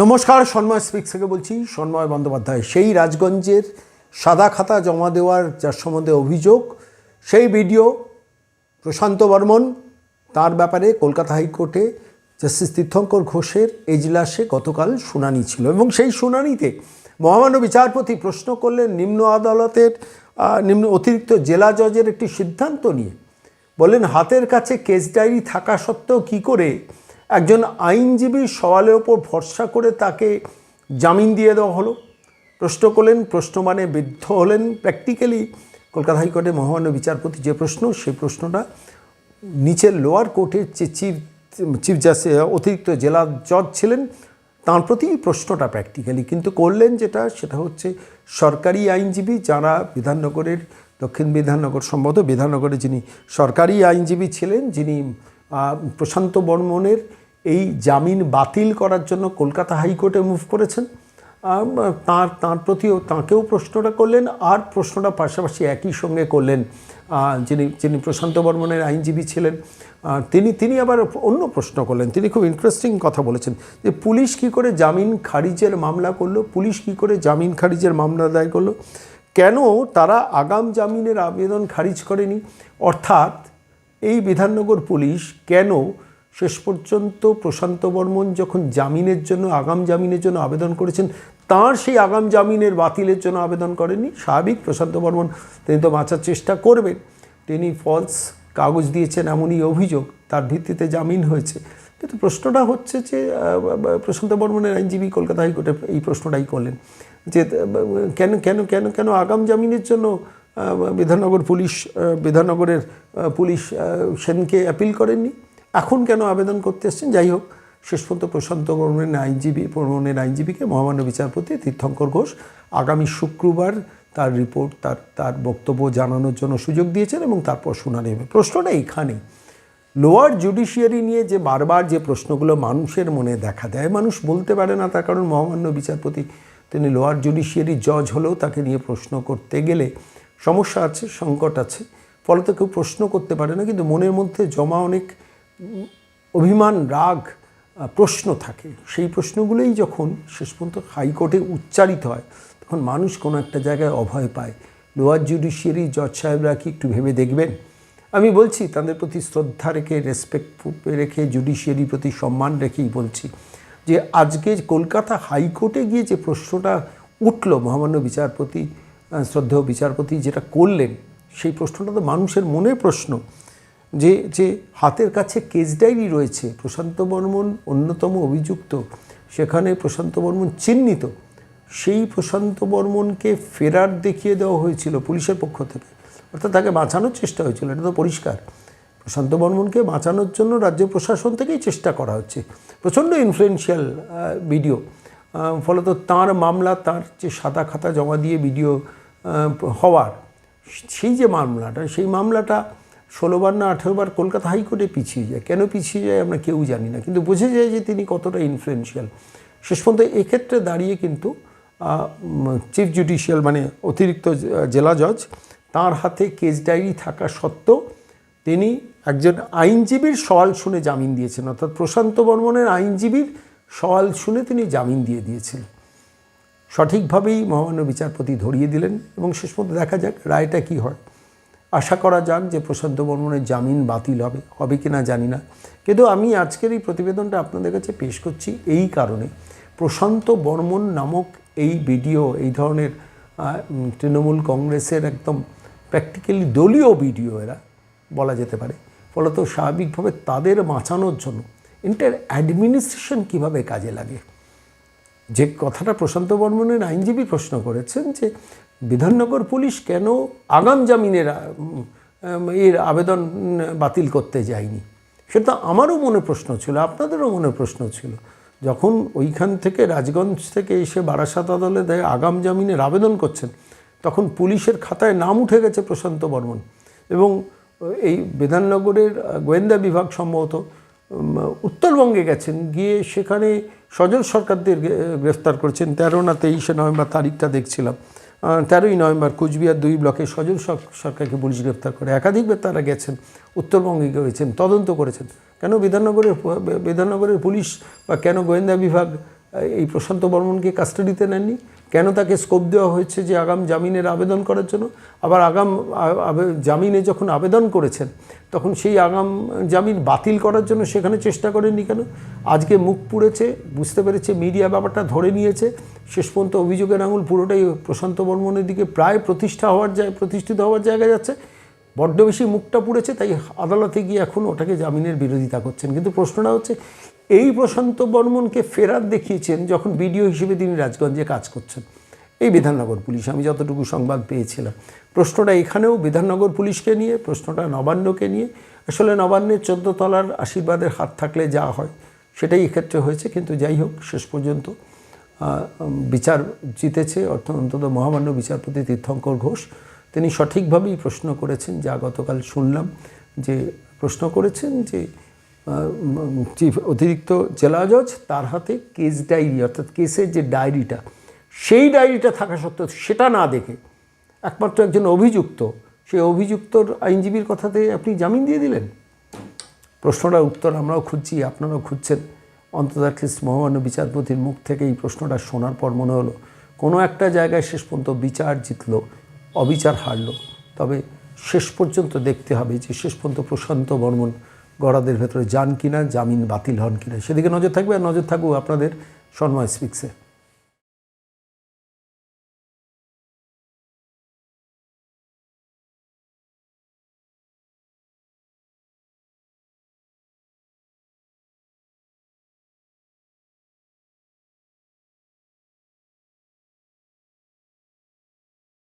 নমস্কার, সন্ময় স্পিক থেকে বলছি, সন্ময় বন্দ্যোপাধ্যায়। সেই রাজগঞ্জের সাদা খাতা জমা দেওয়ার যার সম্বন্ধে অভিযোগ, সেই ভিডিও প্রশান্ত বর্মন, তার ব্যাপারে কলকাতা হাইকোর্টে জাস্টিস তীর্থঙ্কর ঘোষের এজলাসে গতকাল শুনানি ছিল এবং সেই শুনানিতে মহামান্য বিচারপতি প্রশ্ন করলেন নিম্ন আদালতের নিম্ন অতিরিক্ত জেলা জজের একটি সিদ্ধান্ত নিয়ে। বললেন, হাতের কাছে কেস ডায়েরি থাকা সত্ত্বেও কী করে একজন আইনজীবীর সওয়ালের ওপর ভরসা করে তাকে জামিন দিয়ে দেওয়া হলো। প্রশ্ন করলেন, প্রশ্ন মানে বিদ্ধ হলেন প্র্যাকটিক্যালি কলকাতা হাইকোর্টের মহামান্য বিচারপতি যে প্রশ্ন, সেই প্রশ্নটা নিচের লোয়ার কোর্টের যে চিফ চিফ জাস্টিস অতিরিক্ত জেলা জজ ছিলেন, তার প্রতি প্রশ্নটা প্র্যাকটিক্যালি কিন্তু করলেন যেটা, সেটা হচ্ছে সরকারি আইনজীবী যারা বিধাননগরের, দক্ষিণ বিধাননগর সম্ভবত বিধাননগরে যিনি সরকারি আইনজীবী ছিলেন, যিনি প্রশান্ত বর্মনের এই জামিন বাতিল করার জন্য কলকাতা হাইকোর্টে মুভ করেছেন। তার তার প্রতিও, তাঁকেও প্রশ্নটা করলেন, আর প্রশ্নটা পাশাপাশি একই সঙ্গে করলেন যিনি যিনি প্রশান্ত বর্মনের আইনজীবী ছিলেন তিনি তিনি আবার অন্য প্রশ্ন করলেন, তিনি খুব ইন্টারেস্টিং কথা বলেছেন, যে পুলিশ কি করে জামিন খারিজের মামলা করল, পুলিশ কি করে জামিন খারিজের মামলা দায় করল, কেন তারা আগাম জামিনের আবেদন খারিজ করেনি, অর্থাৎ এই বিধাননগর পুলিশ কেন শেষ পর্যন্ত প্রশান্ত বর্মন যখন জামিনের জন্য, আগাম জামিনের জন্য আবেদন করেছেন, তার সেই আগাম জামিনের বাতিলের জন্য আবেদন করেননি। স্বাভাবিক, প্রশান্ত বর্মন তিনি তো বাঁচার চেষ্টা করবেন। তিনি ফলস কাগজ দিয়েছেন এমনই অভিযোগ, তার ভিত্তিতে জামিন হয়েছে। কিন্তু প্রশ্নটা হচ্ছে যে প্রশান্ত বর্মনের আইনজীবী কলকাতা হাইকোর্টে এই প্রশ্নটাই করলেন যে কেন কেন কেন কেন আগাম জামিনের জন্য বিধাননগর পুলিশ বিধাননগরের পুলিশ সেনকে অ্যাপিল করেননি? এখন কেন আবেদন করতে এসছেন? যাই হোক, শেষ পর্যন্ত প্রশান্ত বর্মনের আইনজীবী বর্মনের আইনজীবীকে মহামান্য বিচারপতি তীর্থঙ্কর ঘোষ আগামী শুক্রবার তার রিপোর্ট, তার তার বক্তব্য জানানোর জন্য সুযোগ দিয়েছেন এবং তারপর শুনানি হবে। প্রশ্নটা এইখানেই লোয়ার জুডিশিয়ারি নিয়ে যে বারবার যে প্রশ্নগুলো মানুষের মনে দেখা দেয়, মানুষ বলতে পারে না তার কারণ মহামান্য বিচারপতি তিনি লোয়ার জুডিশিয়ারি জজ হলেও তাকে নিয়ে প্রশ্ন করতে গেলে সমস্যা আছে, সংকট আছে। ফলত কেউ প্রশ্ন করতে পারে না, কিন্তু মনের মধ্যে জমা অনেক অভিমান, রাগ প্রশ্ন থাকে। সেই প্রশ্নগুলোই যখন শেষ পর্যন্ত হাইকোর্টে উচ্চারিত হয়, তখন মানুষ কোনো একটা জায়গায় অভয় পায়। লোয়ার জুডিশিয়ারি জজ সাহেবরা কি একটু ভেবে দেখবেন? আমি বলছি, তাদের প্রতি শ্রদ্ধা রেখে রেসপেক্ট রেখে, জুডিশিয়ারির প্রতি সম্মান রেখেই বলছি যে, আজকে কলকাতা হাইকোর্টে গিয়ে যে প্রশ্নটা উঠল মহামান্য বিচারপতি শ্রদ্ধেয় বিচারপতি যেটা করলেন, সেই প্রশ্নটা তো মানুষের মনের প্রশ্ন। যে যে হাতের কাছে কেস ডায়েরি রয়েছে, প্রশান্ত বর্মন অন্যতম অভিযুক্ত, সেখানে প্রশান্ত বর্মন চিহ্নিত, সেই প্রশান্ত বর্মনকে ফেরার দেখিয়ে দেওয়া হয়েছিল পুলিশের পক্ষ থেকে। অর্থাৎ তাকে বাঁচানোর চেষ্টা হয়েছিল, এটা তো পরিষ্কার। প্রশান্ত বর্মনকে বাঁচানোর জন্য রাজ্য প্রশাসন থেকেই চেষ্টা করা হচ্ছে। প্রচণ্ড ইনফ্লুয়েন্সিয়াল ভিডিও ফলত তার মামলা, তার যে সাদা খাতা জমা দিয়ে ভিডিও হওয়ার, সেই যে মামলাটা, সেই মামলাটা ষোলোবার না আঠেরোবার কলকাতা হাইকোর্টে পিছিয়ে যায়। কেন পিছিয়ে যায় আমরা কেউ জানি না। কিন্তু বুঝে যায় যে তিনি কতটা ইনফ্লুয়েন্সিয়াল শেষ পর্যন্ত এক্ষেত্রে দাঁড়িয়ে কিন্তু চিফ জুডিশিয়াল মানে অতিরিক্ত জেলা জজ তার হাতে কেস ডায়েরি থাকা সত্ত্বেও তিনি একজন আইনজীবীর সওয়াল শুনে জামিন দিয়েছেন। অর্থাৎ প্রশান্ত বর্মনের আইনজীবীর সওয়াল শুনে তিনি জামিন দিয়ে দিয়েছেন। সঠিকভাবেই মহামান্য বিচারপতি ধরিয়ে দিলেন এবং শেষ পর্যন্ত দেখা যাক রায়টা কি হয়। আশা করা যাক যে প্রশান্ত বর্মনের জামিন বাতিল হবে হবে কি না জানি না। কিন্তু আমি আজকের এই প্রতিবেদনটা আপনাদের কাছে পেশ করছি এই কারণে। প্রশান্ত বর্মন নামক এই ভিডিও, এই ধরনের তৃণমূল কংগ্রেসের একদম প্র্যাকটিক্যালি দলীয় ভিডিও এরা বলা যেতে পারে, ফলত স্বাভাবিকভাবে তাদের বাঁচানোর জন্য ইন্টার অ্যাডমিনিস্ট্রেশন কীভাবে কাজে লাগে? যে কথাটা প্রশান্ত বর্মনের আইনজীবী প্রশ্ন করেছেন যে বিধাননগর পুলিশ কেন আগাম জামিনের এর আবেদন বাতিল করতে যায়নি? সেটা আমারও মনে প্রশ্ন ছিল, আপনাদেরও মনে প্রশ্ন ছিল। যখন ওইখান থেকে রাজগঞ্জ থেকে এসে বারাসাত আদালতে আগাম জামিনের আবেদন করছেন, তখন পুলিশের খাতায় নাম উঠে গেছে প্রশান্ত বর্মন। এবং এই বিধাননগরের গোয়েন্দা বিভাগ সম্ভবত উত্তরবঙ্গে গেছেন, গিয়ে সেখানে সজল সরকারদের গ্রেফতার করেছেন তেরো না তেইশে নভেম্বর তারিখটা দেখছিলাম। তেরোই নভেম্বর কুচবিহার দুই ব্লকে সজল সরকারকে পুলিশ গ্রেফতার করে। একাধিকবার তারা গেছেন, উত্তরবঙ্গে গেছেন, তদন্ত করেছেন। কেন বিধাননগরের বিধাননগরের পুলিশ বা কেন গোয়েন্দা বিভাগ এই প্রশান্ত বর্মনকে কাস্টাডিতে নেননি। কেন তাকে স্কোপ দেওয়া হয়েছে যে আগাম জামিনের আবেদন করার জন্য? আবার আগাম জামিনে যখন আবেদন করেছেন, তখন সেই আগাম জামিন বাতিল করার জন্য সেখানে চেষ্টা করেননি কেন? আজকে মুখ পুড়েছে, বুঝতে পেরেছে মিডিয়া ব্যাপারটা ধরে নিয়েছে। শেষ পর্যন্ত অভিযোগের আঙুল পুরোটাই প্রশান্ত বর্মনের দিকে প্রায় প্রতিষ্ঠা হওয়ার যায়, প্রতিষ্ঠিত হওয়ার জায়গায় যাচ্ছে। বড্ড বেশি মুখটা পুড়েছে, তাই আদালতে গিয়ে এখন ওটাকে জামিনের বিরোধিতা করছেন। কিন্তু প্রশ্নটা হচ্ছে এই প্রশান্ত বর্মনকে ফেরার দেখিয়েছেন যখন বিডিও হিসেবে তিনি রাজগঞ্জে কাজ করছেন। এই বিধাননগর পুলিশ, আমি যতটুকু সংবাদ পেয়েছিলাম। প্রশ্নটা এখানেও বিধাননগর পুলিশকে নিয়ে, প্রশ্নটা নবান্নকে নিয়ে। আসলে নবান্নের তলার আশীর্বাদের হাত থাকলে যা হয়, সেটাই এক্ষেত্রে হয়েছে। কিন্তু যাই হোক, শেষ পর্যন্ত বিচার জিতেছে অর্থাৎ অন্তত মহামান্য বিচারপতি তীর্থঙ্কর ঘোষ। তিনি সঠিকভাবেই প্রশ্ন করেছেন, যা গতকাল শুনলাম যে প্রশ্ন করেছেন যে চিফ অতিরিক্ত জেলা জজ তার হাতে কেস ডায়েরি অর্থাৎ কেসের যে ডায়েরিটা সেই ডায়েরিটা থাকা সত্ত্বেও সেটা না দেখে একমাত্র একজন অভিযুক্ত, সেই অভিযুক্তর আইনজীবীর কথাতে আপনি জামিন দিয়ে দিলেন? প্রশ্নটার উত্তর আমরাও খুঁজছি, আপনারাও খুঁজছেন। অন্তত অ্যাটলিস্ট মহামান্য বিচারপতির মুখ থেকে এই প্রশ্নটা শোনার পর মনে হলো, কোনো একটা জায়গায় শেষ পর্যন্ত বিচার জিতলো, অবিচার হারলো। তবে শেষ পর্যন্ত দেখতে হবে যে শেষ পর্যন্ত প্রশান্ত বর্মন গড়াদের ভেতরে যান কিনা, জামিন বাতিল হন কিনা, সেদিকে নজর থাকবে। আর নজর থাকব আপনাদের সন্ময় স্পিক্সে।